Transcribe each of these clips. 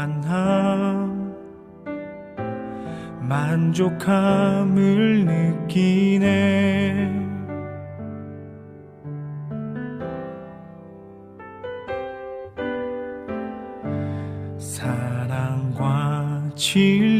평안함 만족함을 느끼네. 사랑과 진리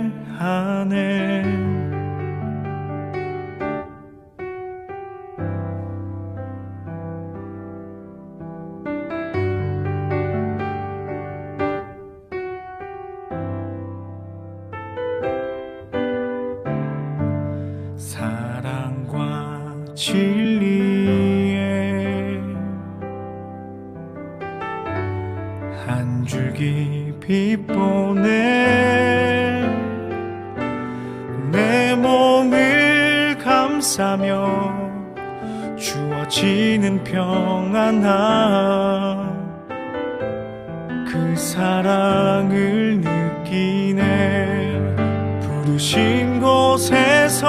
빛보내 내 몸을 감싸며 주어지는 평안함. 그 사랑을 느끼네. 부르신 곳에서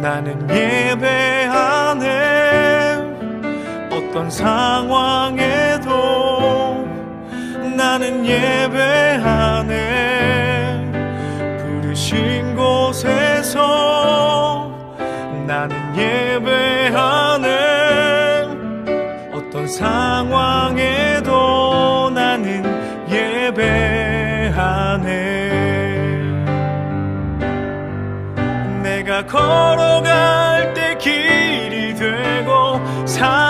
나는 예배하네. 어떤 상황에도 나는 예배하네. 부르신 곳에서 나는 예배하네. 어떤 상황에도 나는 예배하네. 내가 걸어갈 때 길이 되고 살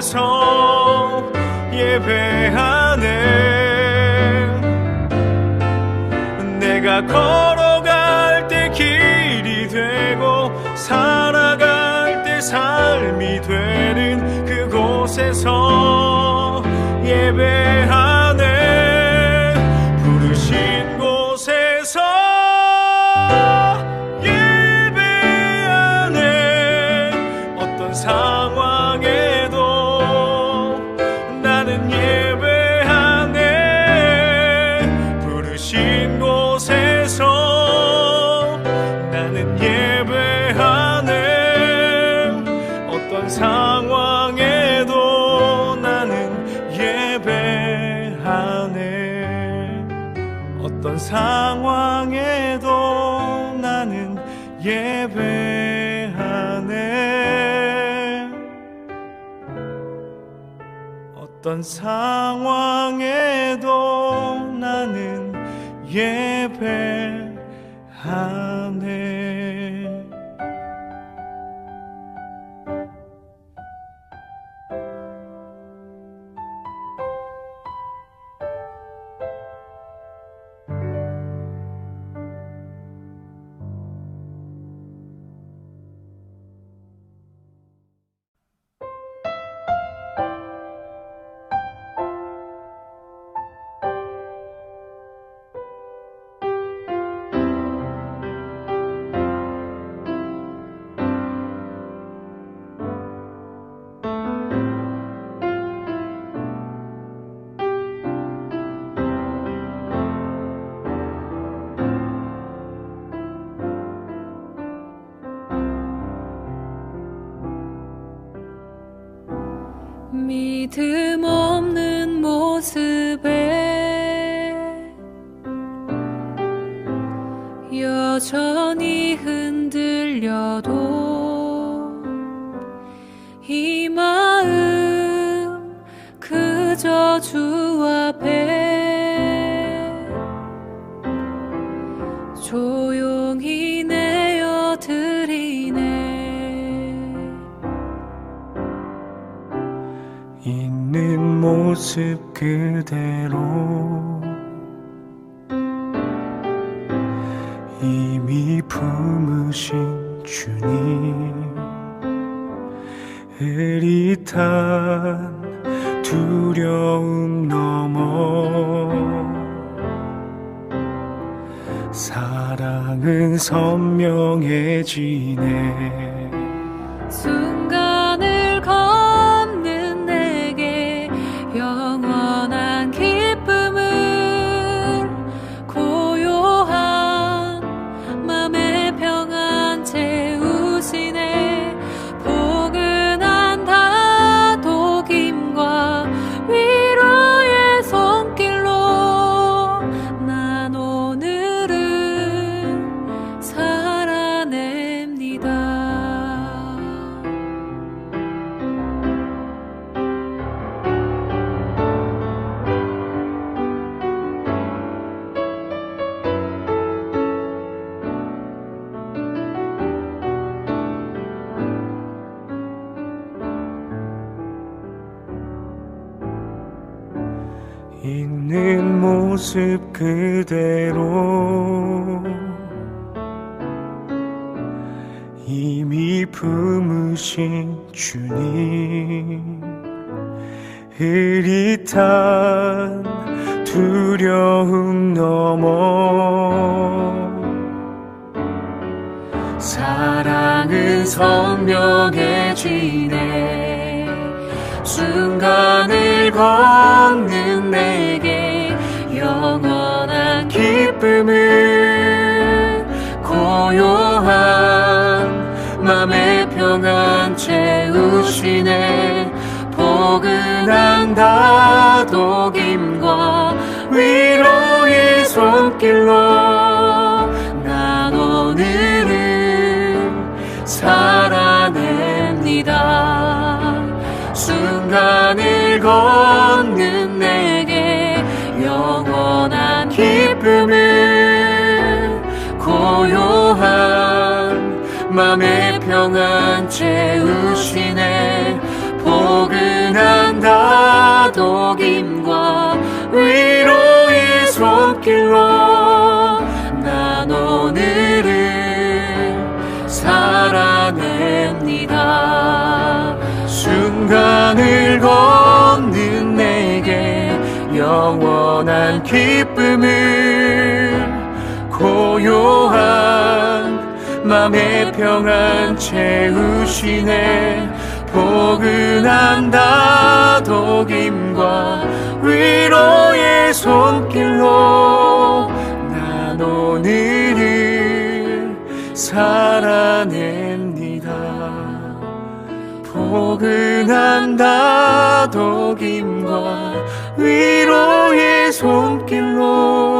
그곳에서 예배하네. 내가 걸어갈 때 길이 되고 살아갈 때 삶이 되는 그곳에서 예배하네 상황에도 나는 예배하네. 어떤 상황에도 나는 예배 믿음 없는 모습에 여전히 흔들려도 이 마음 그저 주 앞에 모습 그대로 이미 품으신 주님 흐릿한 두려움 넘어 사랑은 선명해지네 이미 품으신 주님 흐릿한 두려움 넘어 사랑은 선명해지네 순간을 걷는 내게 영원한 기쁨을 고요한 맘의 평안 채우시네. 포근한 다독임과 위로의 손길로 난 오늘은 살아냅니다. 순간을 걷는 내게 영원한 기쁨을 고요한 맘의 평안 채우시네 포근한 다독임과 위로의 손길로 난 오늘은 살아냅니다. 순간을 걷는 내게 영원한 기쁨을 고요한 맘의 평안 채우시네. 포근한 다독임과 위로의 손길로 난 오늘을 살아냅니다. 포근한 다독임과 위로의 손길로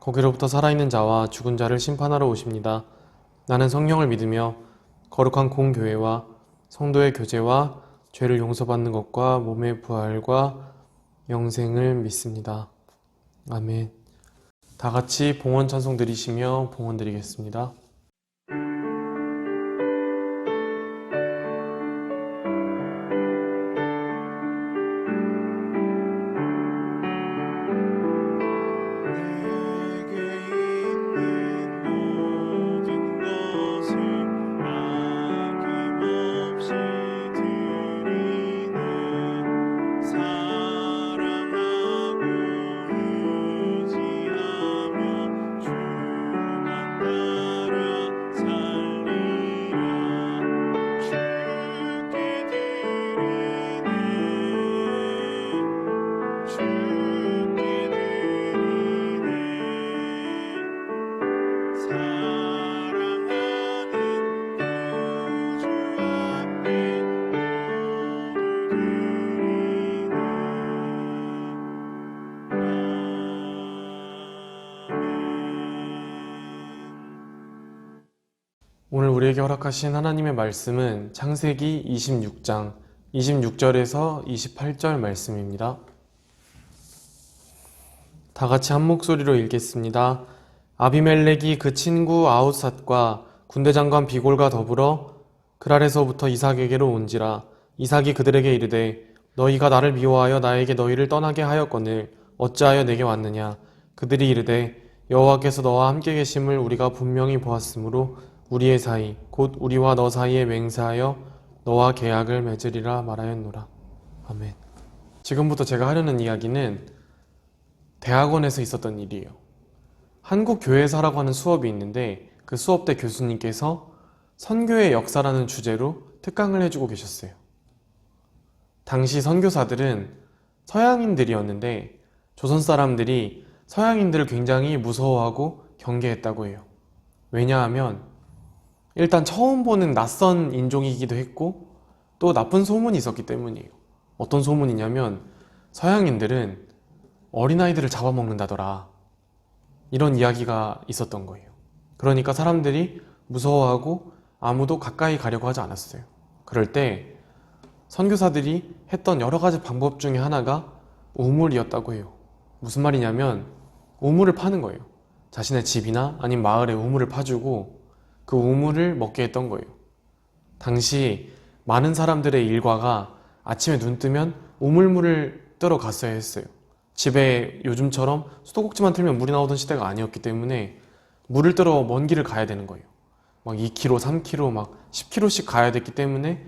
거기로부터 살아있는 자와 죽은 자를 심판하러 오십니다. 나는 성령을 믿으며 거룩한 공교회와 성도의 교제와 죄를 용서받는 것과 몸의 부활과 영생을 믿습니다. 아멘. 다 같이 봉헌 찬송 드리시며 봉헌 드리겠습니다. 오늘 우리에게 허락하신 하나님의 말씀은 창세기 26장 26절에서 28절 말씀입니다. 다 같이 한 목소리로 읽겠습니다. 아비멜렉이 그 친구 아웃삿과 군대 장관 비골과 더불어 그랄에서부터 이삭에게로 온지라 이삭이 그들에게 이르되 너희가 나를 미워하여 나에게 너희를 떠나게 하였거늘 어찌하여 내게 왔느냐 그들이 이르되 여호와께서 너와 함께 계심을 우리가 분명히 보았으므로 우리의 사이 곧 우리와 너 사이에 맹세하여 너와 계약을 맺으리라 말하였노라 아멘 지금부터 제가 하려는 이야기는 대학원에서 있었던 일이에요 한국 교회사라고 하는 수업이 있는데 그 수업 때 교수님께서 선교의 역사라는 주제로 특강을 해주고 계셨어요. 당시 선교사들은 서양인들이었는데 조선 사람들이 서양인들을 굉장히 무서워하고 경계했다고 해요. 왜냐하면 일단 처음 보는 낯선 인종이기도 했고 또 나쁜 소문이 있었기 때문이에요. 어떤 소문이냐면 서양인들은 어린아이들을 잡아먹는다더라. 이런 이야기가 있었던 거예요. 그러니까 사람들이 무서워하고 아무도 가까이 가려고 하지 않았어요. 그럴 때 선교사들이 했던 여러 가지 방법 중에 하나가 우물이었다고 해요. 무슨 말이냐면 우물을 파는 거예요. 자신의 집이나 아니면 마을에 우물을 파주고 그 우물을 먹게 했던 거예요. 당시 많은 사람들의 일과가 아침에 눈 뜨면 우물물을 뜨러 갔어야 했어요. 집에 요즘처럼 수도꼭지만 틀면 물이 나오던 시대가 아니었기 때문에 물을 뜨러 먼 길을 가야 되는 거예요. 막 2km, 3km, 막 10km씩 가야 됐기 때문에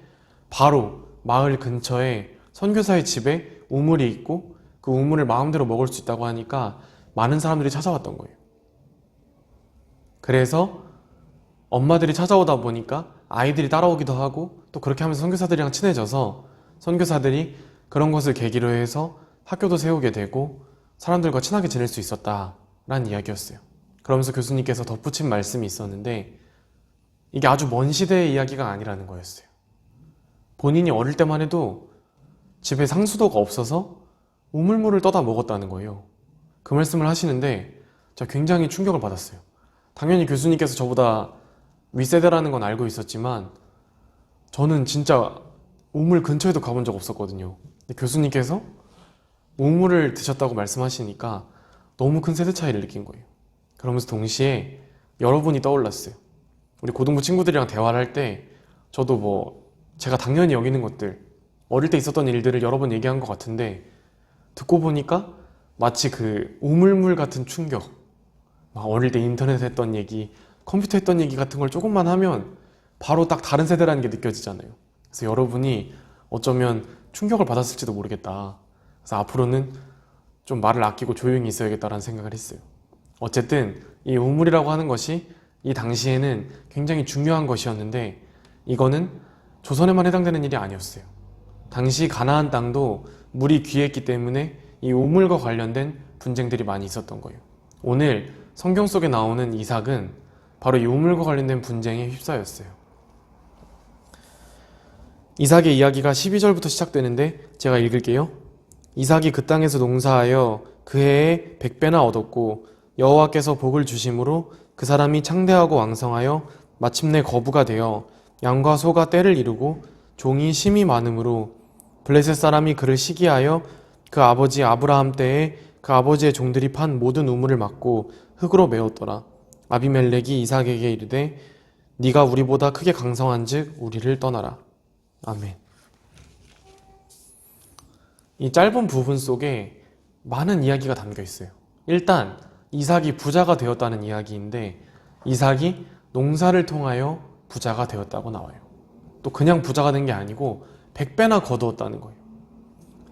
바로 마을 근처에 선교사의 집에 우물이 있고 그 우물을 마음대로 먹을 수 있다고 하니까 많은 사람들이 찾아왔던 거예요. 그래서 엄마들이 찾아오다 보니까 아이들이 따라오기도 하고 또 그렇게 하면서 선교사들이랑 친해져서 선교사들이 그런 것을 계기로 해서 학교도 세우게 되고 사람들과 친하게 지낼 수 있었다라는 이야기였어요. 그러면서 교수님께서 덧붙인 말씀이 있었는데 이게 아주 먼 시대의 이야기가 아니라는 거였어요. 본인이 어릴 때만 해도 집에 상수도가 없어서 우물물을 떠다 먹었다는 거예요. 그 말씀을 하시는데 제가 굉장히 충격을 받았어요. 당연히 교수님께서 저보다 윗세대라는 건 알고 있었지만 저는 진짜 우물 근처에도 가본 적 없었거든요. 교수님께서 우물을 드셨다고 말씀하시니까 너무 큰 세대 차이를 느낀 거예요. 그러면서 동시에 여러분이 떠올랐어요. 우리 고등부 친구들이랑 대화를 할 때 저도 뭐 제가 당연히 여기는 것들 어릴 때 있었던 일들을 여러 번 얘기한 것 같은데 듣고 보니까 마치 그 우물물 같은 충격. 막 어릴 때 인터넷 했던 얘기, 컴퓨터 했던 얘기 같은 걸 조금만 하면 바로 딱 다른 세대라는 게 느껴지잖아요. 그래서 여러분이 어쩌면 충격을 받았을지도 모르겠다. 그래서 앞으로는 좀 말을 아끼고 조용히 있어야겠다라는 생각을 했어요. 어쨌든 이 우물이라고 하는 것이 이 당시에는 굉장히 중요한 것이었는데 이거는 조선에만 해당되는 일이 아니었어요. 당시 가나안 땅도 물이 귀했기 때문에 이 우물과 관련된 분쟁들이 많이 있었던 거예요. 오늘 성경 속에 나오는 이삭은 바로 이 우물과 관련된 분쟁에 휩싸였어요. 이삭의 이야기가 12절부터 시작되는데 제가 읽을게요. 이삭이 그 땅에서 농사하여 그 해에 백배나 얻었고 여호와께서 복을 주심으로 그 사람이 창대하고 왕성하여 마침내 거부가 되어 양과 소가 때를 이루고 종이 심이 많으므로 블레셋 사람이 그를 시기하여 그 아버지 아브라함 때에 그 아버지의 종들이 판 모든 우물을 막고 흙으로 메웠더라. 아비멜렉이 이삭에게 이르되 네가 우리보다 크게 강성한즉 우리를 떠나라. 아멘. 이 짧은 부분 속에 많은 이야기가 담겨 있어요. 일단 이삭이 부자가 되었다는 이야기인데 이삭이 농사를 통하여 부자가 되었다고 나와요. 또 그냥 부자가 된 게 아니고 100배나 거두었다는 거예요.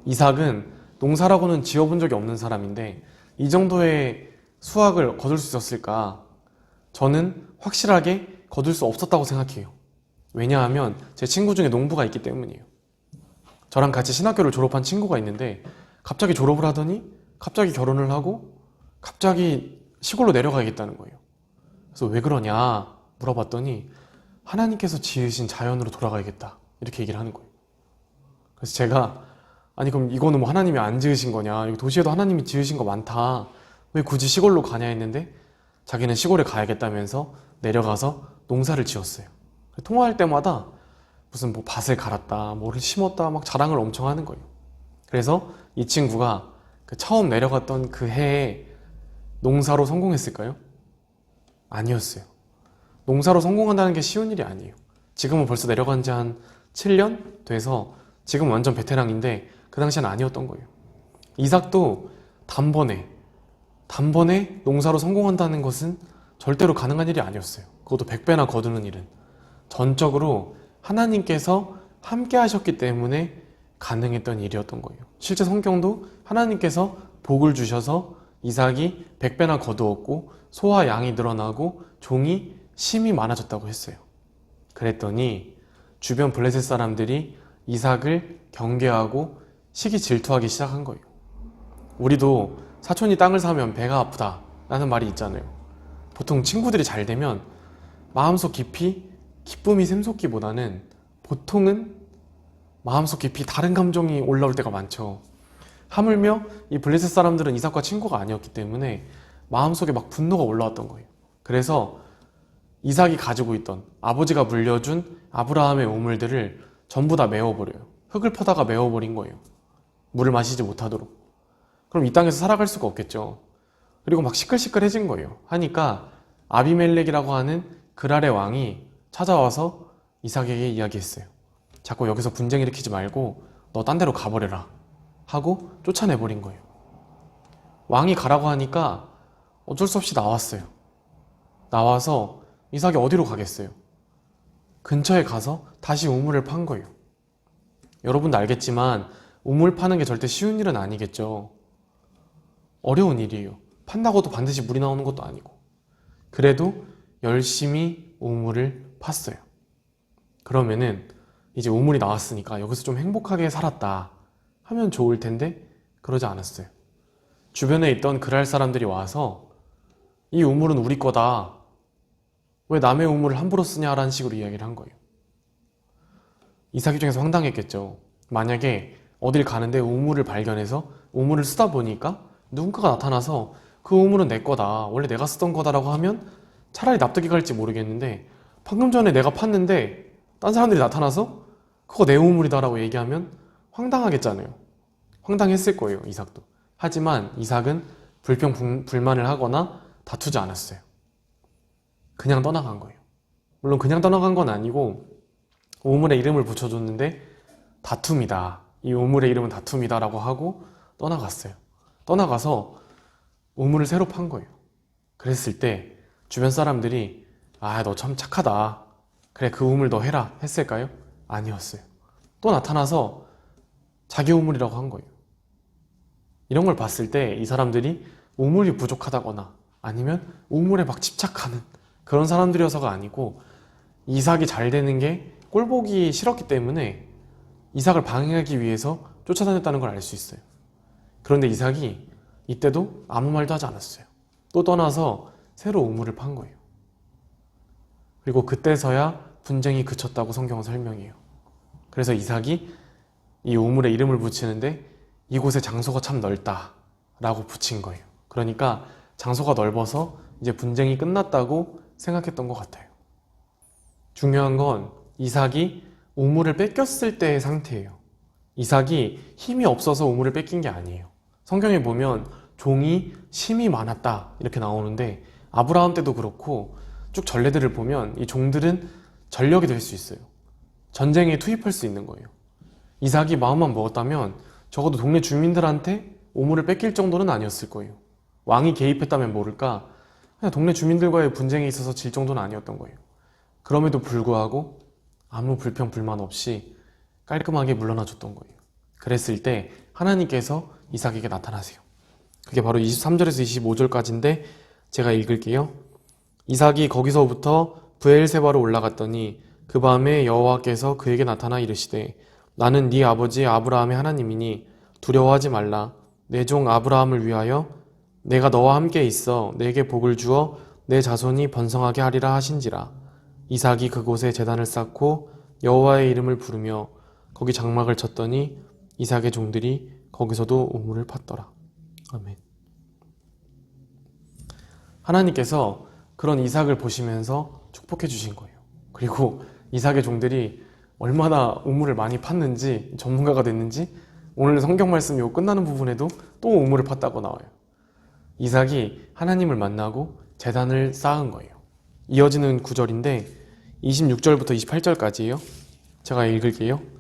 이삭은 농사라고는 지어본 적이 없는 사람인데 이 정도의 수확을 거둘 수 있었을까? 저는 확실하게 거둘 수 없었다고 생각해요. 왜냐하면 제 친구 중에 농부가 있기 때문이에요. 저랑 같이 신학교를 졸업한 친구가 있는데 갑자기 졸업을 하더니 갑자기 결혼을 하고 갑자기 시골로 내려가겠다는 거예요. 그래서 왜 그러냐 물어봤더니 하나님께서 지으신 자연으로 돌아가야겠다 이렇게 얘기를 하는 거예요. 그래서 제가 아니 그럼 이거는 뭐 하나님이 안 지으신 거냐 도시에도 하나님이 지으신 거 많다 왜 굳이 시골로 가냐 했는데 자기는 시골에 가야겠다면서 내려가서 농사를 지었어요. 통화할 때마다 무슨 뭐 밭을 갈았다, 뭐를 심었다, 막 자랑을 엄청 하는 거예요. 그래서 이 친구가 그 처음 내려갔던 그 해에 농사로 성공했을까요? 아니었어요. 농사로 성공한다는 게 쉬운 일이 아니에요. 지금은 벌써 내려간 지 한 7년 돼서 지금 완전 베테랑인데 그 당시엔 아니었던 거예요. 이삭도 단번에 단번에 농사로 성공한다는 것은 절대로 가능한 일이 아니었어요. 그것도 100배나 거두는 일은. 전적으로 하나님께서 함께 하셨기 때문에 가능했던 일이었던 거예요. 실제 성경도 하나님께서 복을 주셔서 이삭이 100배나 거두었고 소와 양이 늘어나고 종이 심이 많아졌다고 했어요. 그랬더니 주변 블레셋 사람들이 이삭을 경계하고 시기 질투하기 시작한 거예요. 우리도 사촌이 땅을 사면 배가 아프다 라는 말이 있잖아요. 보통 친구들이 잘 되면 마음속 깊이 기쁨이 샘솟기보다는 보통은 마음속 깊이 다른 감정이 올라올 때가 많죠. 하물며 이 블레셋 사람들은 이삭과 친구가 아니었기 때문에 마음속에 막 분노가 올라왔던 거예요. 그래서 이삭이 가지고 있던 아버지가 물려준 아브라함의 우물들을 전부 다 메워버려요. 흙을 퍼다가 메워버린 거예요. 물을 마시지 못하도록. 그럼 이 땅에서 살아갈 수가 없겠죠. 그리고 막 시끌시끌해진 거예요. 하니까 아비멜렉이라고 하는 그랄의 왕이 찾아와서 이삭에게 이야기했어요. 자꾸 여기서 분쟁 일으키지 말고 너 딴 데로 가버려라. 하고 쫓아내버린 거예요. 왕이 가라고 하니까 어쩔 수 없이 나왔어요. 나와서 이삭이 어디로 가겠어요? 근처에 가서 다시 우물을 판 거예요. 여러분도 알겠지만 우물 파는 게 절대 쉬운 일은 아니겠죠. 어려운 일이에요. 판다고도 반드시 물이 나오는 것도 아니고. 그래도 열심히 우물을 팠어요. 그러면은 이제 우물이 나왔으니까 여기서 좀 행복하게 살았다 하면 좋을 텐데 그러지 않았어요. 주변에 있던 그랄 사람들이 와서 이 우물은 우리 거다. 왜 남의 우물을 함부로 쓰냐라는 식으로 이야기를 한 거예요. 이삭 입장에서 황당했겠죠. 만약에 어딜 가는데 우물을 발견해서 우물을 쓰다 보니까 누군가가 나타나서 그 우물은 내 거다. 원래 내가 쓰던 거다라고 하면 차라리 납득이 갈지 모르겠는데 방금 전에 내가 팠는데 딴 사람들이 나타나서 그거 내 우물이다라고 얘기하면 황당하겠잖아요. 황당했을 거예요, 이삭도. 하지만 이삭은 불평 불- 불만을 하거나 다투지 않았어요. 그냥 떠나간 거예요. 물론 그냥 떠나간 건 아니고 우물에 이름을 붙여줬는데 다툼이다. 이 우물의 이름은 다툼이다라고 하고 떠나갔어요. 떠나가서 우물을 새로 판 거예요. 그랬을 때 주변 사람들이 아, 너 참 착하다. 그래, 그 우물 너 해라. 했을까요? 아니었어요. 또 나타나서 자기 우물이라고 한 거예요. 이런 걸 봤을 때 이 사람들이 우물이 부족하다거나 아니면 우물에 막 집착하는 그런 사람들이어서가 아니고 이삭이 잘 되는 게 꼴보기 싫었기 때문에 이삭을 방해하기 위해서 쫓아다녔다는 걸 알 수 있어요. 그런데 이삭이 이때도 아무 말도 하지 않았어요. 또 떠나서 새로 우물을 판 거예요. 그리고 그때서야 분쟁이 그쳤다고 성경은 설명해요. 그래서 이삭이 이 우물에 이름을 붙이는데 이곳의 장소가 참 넓다 라고 붙인 거예요. 그러니까 장소가 넓어서 이제 분쟁이 끝났다고 생각했던 것 같아요. 중요한 건 이삭이 우물을 뺏겼을 때의 상태예요. 이삭이 힘이 없어서 우물을 뺏긴 게 아니에요. 성경에 보면 종이 심이 많았다 이렇게 나오는데 아브라함 때도 그렇고 쭉 전례들을 보면 이 종들은 전력이 될 수 있어요. 전쟁에 투입할 수 있는 거예요. 이삭이 마음만 먹었다면 적어도 동네 주민들한테 우물을 뺏길 정도는 아니었을 거예요. 왕이 개입했다면 모를까 그냥 동네 주민들과의 분쟁에 있어서 질 정도는 아니었던 거예요. 그럼에도 불구하고 아무 불평 불만 없이 깔끔하게 물러나 줬던 거예요. 그랬을 때 하나님께서 이삭에게 나타나세요. 그게 바로 23절에서 25절까지인데 제가 읽을게요. 이삭이 거기서부터 부엘세바로 올라갔더니 그 밤에 여호와께서 그에게 나타나 이르시되 나는 네 아버지 아브라함의 하나님이니 두려워하지 말라 내 종 아브라함을 위하여 내가 너와 함께 있어 내게 복을 주어 내 자손이 번성하게 하리라 하신지라 이삭이 그곳에 제단을 쌓고 여호와의 이름을 부르며 거기 장막을 쳤더니 이삭의 종들이 거기서도 우물을 팠더라. 아멘. 하나님께서 그런 이삭을 보시면서 축복해 주신 거예요. 그리고 이삭의 종들이 얼마나 우물을 많이 팠는지 전문가가 됐는지 오늘 성경 말씀 요 끝나는 부분에도 또 우물을 팠다고 나와요. 이삭이 하나님을 만나고 재단을 쌓은 거예요. 이어지는 구절인데 26절부터 28절까지예요. 제가 읽을게요.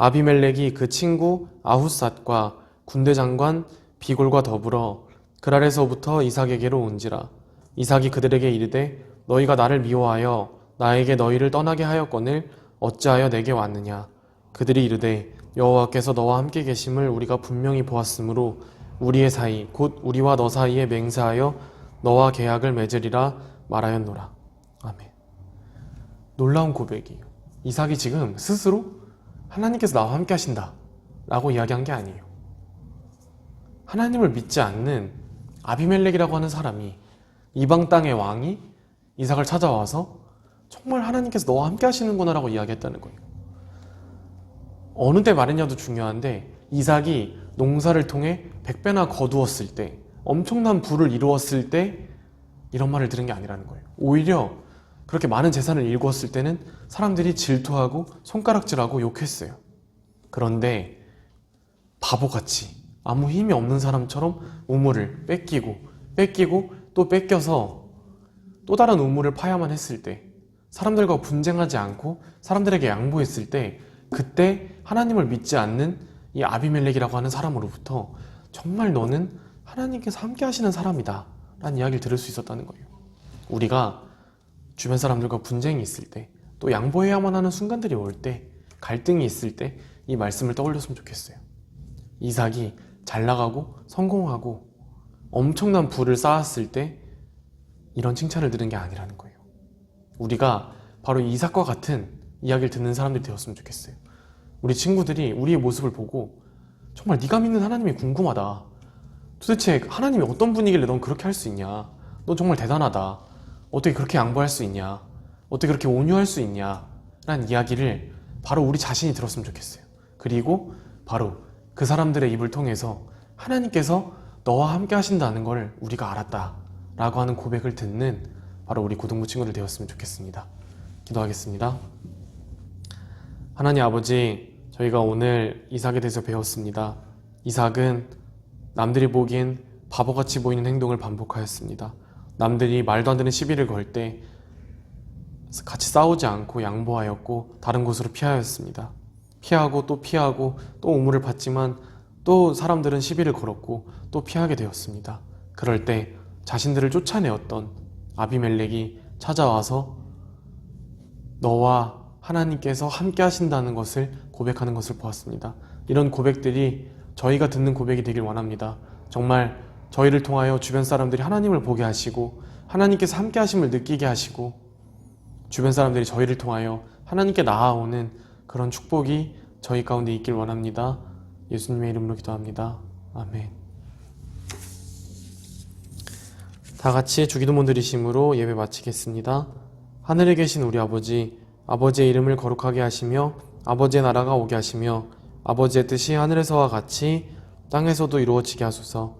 아비멜렉이 그 친구 아후삿과 군대 장관 비골과 더불어 그랄에서부터 이삭에게로 온지라. 이삭이 그들에게 이르되 너희가 나를 미워하여 나에게 너희를 떠나게 하였거늘 어찌하여 내게 왔느냐? 그들이 이르되 여호와께서 너와 함께 계심을 우리가 분명히 보았으므로 우리의 사이 곧 우리와 너 사이에 맹세하여 너와 계약을 맺으리라 말하였노라. 아멘. 놀라운 고백이에요. 이삭이 지금 스스로 하나님께서 나와 함께 하신다 라고 이야기한 게 아니에요 하나님을 믿지 않는 아비멜렉이라고 하는 사람이 이방 땅의 왕이 이삭을 찾아와서 정말 하나님께서 너와 함께 하시는구나 라고 이야기했다는 거예요. 어느 때 말했냐도 중요한데 이삭이 농사를 통해 백배나 거두었을 때 엄청난 부를 이루었을 때 이런 말을 들은 게 아니라는 거예요. 오히려 그렇게 많은 재산을 일구었을 때는 사람들이 질투하고 손가락질하고 욕했어요. 그런데 바보같이 아무 힘이 없는 사람처럼 우물을 뺏기고 뺏기고 또 뺏겨서 또 다른 우물을 파야만 했을 때 사람들과 분쟁하지 않고 사람들에게 양보했을 때 그때 하나님을 믿지 않는 이 아비멜렉이라고 하는 사람으로부터 정말 너는 하나님께서 함께 하시는 사람이다 라는 이야기를 들을 수 있었다는 거예요. 우리가 주변 사람들과 분쟁이 있을 때 또 양보해야만 하는 순간들이 올 때 갈등이 있을 때 이 말씀을 떠올렸으면 좋겠어요. 이삭이 잘 나가고 성공하고 엄청난 부를 쌓았을 때 이런 칭찬을 들은 게 아니라는 거예요. 우리가 바로 이삭과 같은 이야기를 듣는 사람들이 되었으면 좋겠어요. 우리 친구들이 우리의 모습을 보고 정말 네가 믿는 하나님이 궁금하다. 도대체 하나님이 어떤 분이길래 넌 그렇게 할 수 있냐? 넌 정말 대단하다. 어떻게 그렇게 양보할 수 있냐? 어떻게 그렇게 온유할 수 있냐? 라는 이야기를 바로 우리 자신이 들었으면 좋겠어요. 그리고 바로 그 사람들의 입을 통해서 하나님께서 너와 함께 하신다는 걸 우리가 알았다. 라고 하는 고백을 듣는 바로 우리 고등부 친구들 되었으면 좋겠습니다. 기도하겠습니다. 하나님 아버지, 저희가 오늘 이삭에 대해서 배웠습니다. 이삭은 남들이 보기엔 바보같이 보이는 행동을 반복하였습니다. 남들이 말도 안 되는 시비를 걸 때 같이 싸우지 않고 양보하였고 다른 곳으로 피하였습니다. 피하고 또 피하고 또 우물을 팠지만 또 사람들은 시비를 걸었고 또 피하게 되었습니다. 그럴 때 자신들을 쫓아내었던 아비멜렉이 찾아와서 너와 하나님께서 함께 하신다는 것을 고백하는 것을 보았습니다. 이런 고백들이 저희가 듣는 고백이 되길 원합니다. 정말 저희를 통하여 주변 사람들이 하나님을 보게 하시고 하나님께서 함께 하심을 느끼게 하시고 주변 사람들이 저희를 통하여 하나님께 나아오는 그런 축복이 저희 가운데 있길 원합니다. 예수님의 이름으로 기도합니다. 아멘. 다 같이 주기도문 드리심으로 예배 마치겠습니다. 하늘에 계신 우리 아버지, 아버지의 이름을 거룩하게 하시며 아버지의 나라가 오게 하시며 아버지의 뜻이 하늘에서와 같이 땅에서도 이루어지게 하소서.